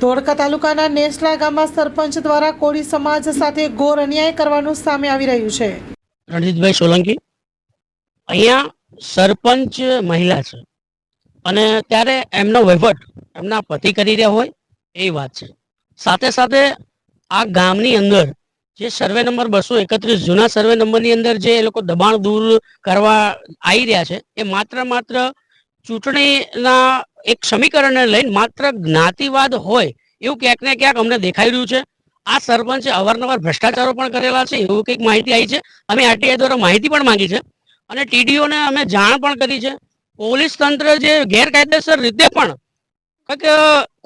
ધોળકા તાલુકાના નેસલા ગામમાં સરપંચ દ્વારા કોળી સમાજ સાથે ઘોર અન્યાય કરવાનું સામે આવી રહ્યું છે. રણજીતભાઈ સોલંકી. અહીંયા સરપંચ મહિલા છે. અને ત્યારે એમનો વહીવટ એમના પતિ કરી રહ્યા હોય એ વાત છે. સાથે સાથે આ ગામની અંદર જે સર્વે નંબર બસો એકત્રીસ, જૂના સર્વે નંબરની અંદર જે એ લોકો દબાણ દૂર કરવા આવી રહ્યા છે, એ માત્ર માત્ર ચૂંટણીના એક સમીકરણને લઈને માત્ર જ્ઞાતિવાદ હોય, એવું ક્યાંક ને ક્યાંક અમને દેખાઈ રહ્યું છે. આ સરપંચે અવારનવાર ભ્રષ્ટાચારો પણ કરેલા છે, એવું કંઈક માહિતી આવી છે. અમે આરટીઆઈ દ્વારા માહિતી પણ માંગી છે. અને ટીડીઓને અમે જાણ પણ કરી છે. પોલીસ તંત્ર જે ગેરકાયદેસર રીતે પણ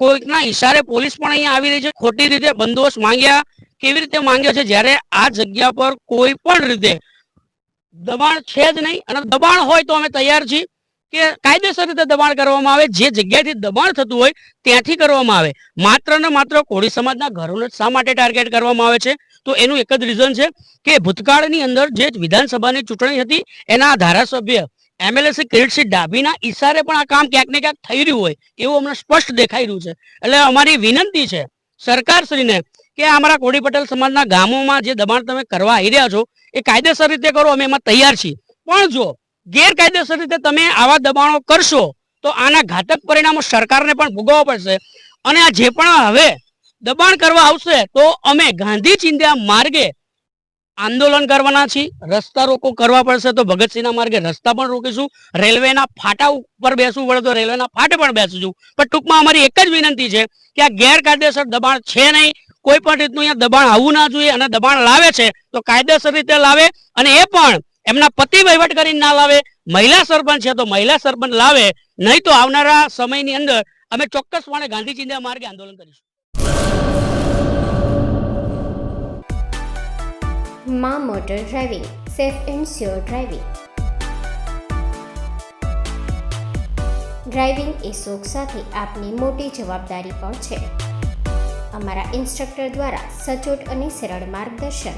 કોઈકના ઈશારે પોલીસ પણ અહીંયા આવી રહી છે. ખોટી રીતે બંદોબસ્ત માંગ્યા, કેવી રીતે માંગ્યો છે? જ્યારે આ જગ્યા પર કોઈ પણ રીતે દબાણ છે જ નહીં. અને દબાણ હોય તો અમે તૈયાર છીએ. કે કાયદેસર રીતે દબાણ કરવામાં આવે, જે જગ્યાએથી દબાણ થતું હોય ત્યાંથી કરવામાં આવે. માત્ર ને માત્ર કોળી સમાજના ઘરોને શા માટે ટાર્ગેટ કરવામાં આવે છે? તો એનું એક જ રીઝન છે કે ભૂતકાળની અંદર જે વિધાનસભાની ચૂંટણી હતી, એના ધારાસભ્ય એમએલએસી કિરીટસિંહ ડાભીના ઈશારે પણ આ કામ ક્યાંક ને ક્યાંક થઈ રહ્યું હોય, એવું અમને સ્પષ્ટ દેખાઈ રહ્યું છે. એટલે અમારી વિનંતી છે સરકારશ્રીને કે અમારા કોળી પટેલ સમાજના ગામોમાં જે દબાણ તમે કરવા આવી રહ્યા છો, એ કાયદેસર રીતે કરો, અમે એમાં તૈયાર છીએ. પણ જો ગેરકાયદેસર રીતે તમે આવા દબાણો કરશો, તો આના ઘાતક પરિણામો સરકારને પણ ભોગવવા પડશે. અને આ જે પણ હવે દબાણ કરવા આવશે, તો અમે ગાંધી ચિંધ્યા માર્ગે આંદોલન કરવાના છીએ. રસ્તા રોકો કરવા પડશે, તો ભગતસિંહના માર્ગે રસ્તા પણ રોકીશું. રેલવેના ફાટા ઉપર બેસવું પડે, તો રેલવેના ફાટે પણ બેસીશું. પણ ટૂંકમાં અમારી એક જ વિનંતી છે કે આ ગેરકાયદેસર દબાણ છે નહીં. કોઈ પણ રીતનું અહીંયા દબાણ આવવું ના જોઈએ અને દબાણ લાવે છે, તો કાયદેસર રીતે લાવે. અને એ પણ એમના પતિ વહીવટ કરીને ના લાવે, મહિલા સરપંચ છે તો મહિલા સરપંચ લાવે, નહીં તો આવનારા સમયની અંદર અમે ચોક્કસપણે ગાંધી માર્ગે આંદોલન કરીશું. માં motor driving, safe and sure driving. Driving એ શોખ સાથે આપની મોટી જવાબદારી પણ છે. અમારા ઇન્સ્ટ્રક્ટર દ્વારા સચોટ અને સરળ માર્ગદર્શન.